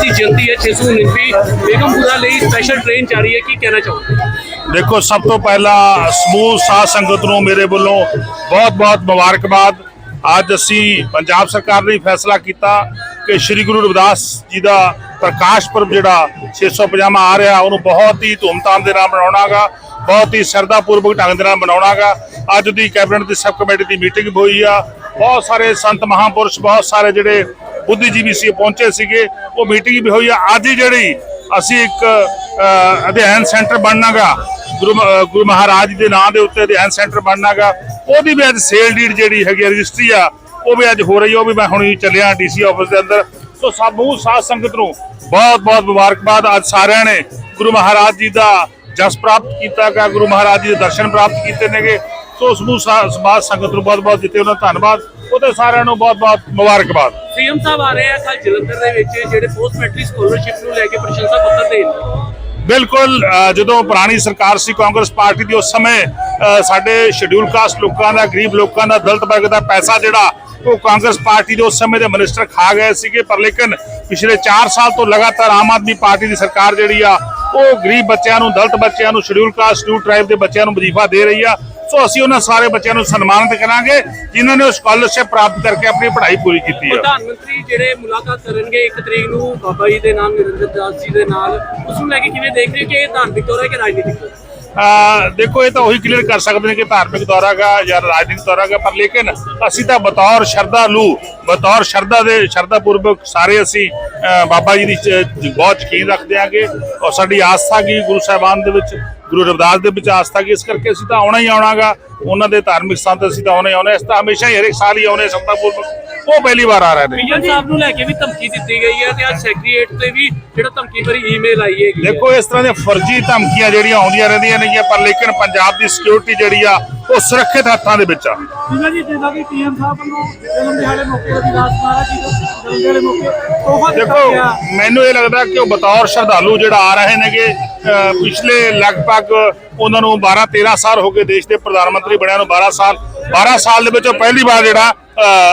ਦੀ ਜਨਤੀ ਹੈ 629 ਬੇਗਮਪੁਰਾ ਲਈ special train ਜਾ ਰਹੀ ਹੈ, ਕੀ ਕਹਿਣਾ ਚਾਹੋਗੇ? ਦੇਖੋ, ਸਭ ਤੋਂ ਪਹਿਲਾਂ ਸਮੂਹ ਸਾਧ ਸੰਗਤ ਨੂੰ ਮੇਰੇ ਵੱਲੋਂ ਬਹੁਤ-ਬਹੁਤ ਮੁਬਾਰਕਬਾਦ। ਅੱਜ ਅਸੀਂ ਪੰਜਾਬ ਸਰਕਾਰ ਨੇ ਫੈਸਲਾ ਕੀਤਾ ਕਿ ਸ੍ਰੀ ਗੁਰੂ ਰਵਿਦਾਸ ਜੀ ਦਾ ਪ੍ਰਕਾਸ਼ ਪੁਰਬ ਜਿਹੜਾ 650 ਆ ਰਿਹਾ, ਉਹਨੂੰ ਬਹੁਤ ਹੀ ਧੂਮਧਾਮ ਦੇ ਨਾਲ ਮਨਾਉਣਾਗਾ, ਬਹੁਤ ਹੀ ਸਰਦਾਪੂਰਵਕ ਢੰਗ ਦੇ ਨਾਲ ਮਨਾਉਣਾਗਾ। ਅੱਜ ਦੀ ਕੈਬਨਿਟ ਦੀ ਸਬ ਕਮੇਟੀ ਦੀ ਮੀਟਿੰਗ ਹੋਈ ਆ। ਬਹੁਤ ਸਾਰੇ ਸੰਤ ਮਹਾਪੁਰਸ਼, ਬਹੁਤ ਸਾਰੇ ਜਿਹੜੇ ਬੁੱਧੀਜੀਵੀ ਸੀ ਪਹੁੰਚੇ ਸੀਗੇ। ਉਹ ਮੀਟਿੰਗ ਵੀ ਹੋਈ ਆ। ਅੱਜ ਹੀ ਜਿਹੜੀ ਅਸੀਂ ਇੱਕ ਅਧਿਐਨ ਸੈਂਟਰ ਬਣਨਾਗਾ ਗੁਰੂ ਗੁਰੂ ਮਹਾਰਾਜ ਦੇ ਨਾਂ ਦੇ ਉੱਤੇ ਅਧਿਐਨ ਸੈਂਟਰ ਬਣਨਾਗਾ। ਉਹਦੀ ਵੀ ਅੱਜ ਸੇਲ ਡੀਡ ਜਿਹੜੀ ਹੈਗੀ ਆ, ਰਜਿਸਟਰੀ ਆ ਉਹ ਵੀ ਅੱਜ ਹੋ ਰਹੀ ਆ। ਉਹ ਵੀ ਮੈਂ ਹੁਣੀ ਚੱਲਿਆ ਡੀਸੀ ਆਫਿਸ ਦੇ ਅੰਦਰ। ਸੋ ਸਮੂਹ ਸਾਧ ਸੰਗਤ ਨੂੰ ਬਹੁਤ ਬਹੁਤ ਮੁਬਾਰਕਬਾਦ। ਅੱਜ ਸਾਰਿਆਂ ਨੇ ਗੁਰੂ ਮਹਾਰਾਜ ਜੀ ਦਾ ਜਸ ਪ੍ਰਾਪਤ ਕੀਤਾ ਗਾ ਗੁਰੂ ਮਹਾਰਾਜ ਜੀ ਦੇ ਦਰਸ਼ਨ ਪ੍ਰਾਪਤ ਕੀਤੇ ਨੇਗੇ। ਸੋ ਸਮੂਹ ਸਮਾਜ ਸੰਗਤ ਨੂੰ ਬਹੁਤ ਬਹੁਤ ਦਿੱਤੇ ਉਹਨਾਂ ਧੰਨਵਾਦ। ਉਹਦੇ ਸਾਰਿਆਂ ਨੂੰ ਬਹੁਤ ਬਹੁਤ ਮੁਬਾਰਕਬਾਦ। ਸੀਐਮ ਸਾਹਿਬ ਆ ਰਹੇ ਆ ਕੱਲ ਜਲੰਧਰ ਦੇ ਵਿੱਚ ਜਿਹੜੇ ਪੋਸਟ ਮੈਟ੍ਰਿਕ ਸਕਾਲਰਸ਼ਿਪ ਨੂੰ ਲੈ ਕੇ ਪ੍ਰਸ਼ੰਸਾ ਪੱਤਰ ਦੇਣ ਬਿਲਕੁਲ ਜਦੋਂ ਪੁਰਾਣੀ ਸਰਕਾਰ ਸੀ ਕਾਂਗਰਸ ਪਾਰਟੀ ਦੀ ਉਸ ਸਮੇਂ ਸਾਡੇ ਸ਼ਡਿਊਲ ਕਾਸਟ ਲੋਕਾਂ ਦਾ ਗਰੀਬ ਲੋਕਾਂ ਦਾ ਦਲਿਤ ਵਰਗ ਦਾ ਪੈਸਾ ਜਿਹੜਾ ਉਹ ਕਾਂਗਰਸ ਪਾਰਟੀ ਦੇ ਉਸ ਸਮੇਂ ਦੇ ਮਿਨਿਸਟਰ ਖਾ ਗਏ ਸੀਗੇ। ਪਰ ਲੇਕਿਨ ਪਿਛਲੇ 4 ਸਾਲ ਤੋਂ ਲਗਾਤਾਰ ਆਮ ਆਦਮੀ ਪਾਰਟੀ ਦੀ ਸਰਕਾਰ ਜਿਹੜੀ ਆ ਉਹ ਗਰੀਬ ਬੱਚਿਆਂ ਨੂੰ ਦਲਿਤ ਬੱਚਿਆਂ ਨੂੰ ਸ਼ਡਿਊਲ ਕਾਸਟ ਸ਼ਡਿਊਲ ਟ੍ਰਾਈਬ ਦੇ ਬੱਚਿਆਂ ਨੂੰ ਵਜ਼ੀਫਾ ਦੇ ਰਹੀ ਆ। ਸੋ ਅਸੀਂ ਉਹਨਾਂ ਸਾਰੇ ਬੱਚਿਆਂ ਨੂੰ ਸਨਮਾਨਿਤ ਕਰਾਂਗੇ ਜਿਨ੍ਹਾਂ ਨੇ ਉਹ ਸਕਾਲਰਸ਼ਿਪ ਪ੍ਰਾਪਤ ਕਰਕੇ ਆਪਣੀ ਪੜ੍ਹਾਈ ਪੂਰੀ ਕੀਤੀ ਆ। ਪ੍ਰਧਾਨ ਮੰਤਰੀ ਜਿਹੜੇ ਮੁਲਾਕਾਤ ਕਰਨਗੇ ਇੱਕ ਤਰੀਕ ਨੂੰ ਬਾਬਾ ਜੀ ਦੇ ਨਾਮ ਨਿਰੰਜਨ ਦਾਸ ਜੀ ਦੇ ਨਾਲ ਉਸ ਨੂੰ ਲੈ ਕੇ ਕਿਵੇਂ ਦੇਖ ਰਹੇ ਹੋ ਕਿ ਇਹ ਧਾਰਮਿਕ ਦੌਰਾ ਹੈ ਕਿ ਰਾਜਨੀਤਿਕ ਦੌਰਾ? ਦੇਖੋ ਇਹ ਤਾਂ ਉਹੀ ਕਲੀਅਰ ਕਰ ਸਕਦੇ ਨੇ ਕਿ ਧਾਰਮਿਕ ਦੌਰਾ ਗਾ ਜਾਂ ਰਾਜਨੀਤਿਕ ਦੌਰਾ ਗਾ ਪਰ ਲੇਕਿਨ ਅਸੀਂ ਤਾਂ ਬਤੌਰ ਸ਼ਰਧਾ ਲੂ ਬਤੌਰ ਸ਼ਰਧਾ ਦੇ ਸ਼ਰਧਾ ਪੂਰਵਕ ਸਾਰੇ ਅਸੀਂ ਬਾਬਾ ਜੀ ਦੀ ਬਹੁਤ ਯਕੀਨ ਰੱਖਦੇ ਆਂਗੇ ਔਰ ਸਾਡੀ ਆਸਥਾ ਕੀ ਗੁਰੂ ਸਾਹਿਬਾਨ ਦੇ ਵਿੱਚ ਗੁਰੂ ਰਵਿਦਾਸ ਦੇ ਵਿੱਚ ਆਸਥਾ ਕੀ ਇਸ ਕਰਕੇ ਅਸੀਂ ਤਾਂ ਆਉਣਾ ਹੀ ਆਉਣਾਗਾ। ਉਹਨਾਂ ਦੇ ਧਾਰਮਿਕ ਸਥਾਨ ਤੇ ਅਸੀਂ ਤਾਂ ਆਉਣਾ ਹੀ ਆਉਣਾ ਇਸ ਤਾਂ ਹਮੇਸ਼ਾ ਹੀ ਹਰੇਕ ਸਾਲ ਹੀ ਆਉਣੇ ਪੂਰਵਕ ਉਹ ਪਹਿਲੀ ਵਾਰ ਆ ਰਹੇ ਨੇ। ਪੀਐਮ ਸਾਹਿਬ ਨੂੰ ਲੈ ਕੇ ਵੀ ਧਮਕੀ ਦਿੱਤੀ ਗਈ ਹੈ ਤੇ ਅੱਜ ਸੈਕਟਰੀਏਟ ਤੇ ਵੀ ਜਿਹੜਾ ਧਮਕੀ ਭਰੀ ਈਮੇਲ ਆਈ ਹੈਗੀ ਹੈ। ਦੇਖੋ ਇਸ ਤਰ੍ਹਾਂ ਦੀਆਂ ਫਰਜ਼ੀ ਧਮਕੀਆਂ ਜਿਹੜੀਆਂ ਆਉਂਦੀਆਂ ਰਹਿੰਦੀਆਂ ਨੇਗੀਆਂ ਪਰ ਲੇਕਿਨ ਪੰਜਾਬ ਦੀ ਸਿਕਿਉਰਿਟੀ ਜਿਹੜੀ ਆ ਉਹ ਸੁਰੱਖਿਅਤ ਹੱਥਾਂ ਦੇ ਵਿੱਚ ਆ। ਜੀ ਜਿੱਦਾਂ ਕਿ ਪੀਐਮ ਸਾਹਿਬ ਵੱਲੋਂ ਜਨਮ ਦਿਹਾੜੇ ਮੌਕੇ ਰਵਿਦਾਸ ਮਹਾਰਾਜ ਜੀ ਦੇ ਜਨਮ ਦਿਹਾੜੇ ਮੌਕੇ ਤੋਹਫਾ ਦਿੱਤਾ ਦੇਖੋ ਗਿਆ। ਮੈਨੂੰ ਇਹ ਲੱਗਦਾ ਕਿ ਉਹ ਬਤੌਰ ਸ਼ਰਧਾਲੂ ਜਿਹੜਾ ਆ ਰਹੇ ਨੇਗੇ ਅਹ ਪਿਛਲੇ ਲਗਭਗ ਉਹਨਾਂ ਨੂੰ 12 13 ਸਾਲ ਹੋ ਗਏ ਦੇਸ਼ ਦੇ ਪ੍ਰਧਾਨ ਮੰਤਰੀ ਬਣਿਆ ਨੂੰ 12 ਸਾਲ 12 ਸਾਲ ਦੇ ਵਿੱਚ ਉਹ ਪਹਿਲੀ ਵਾਰ ਜਿਹੜਾ ਅਹ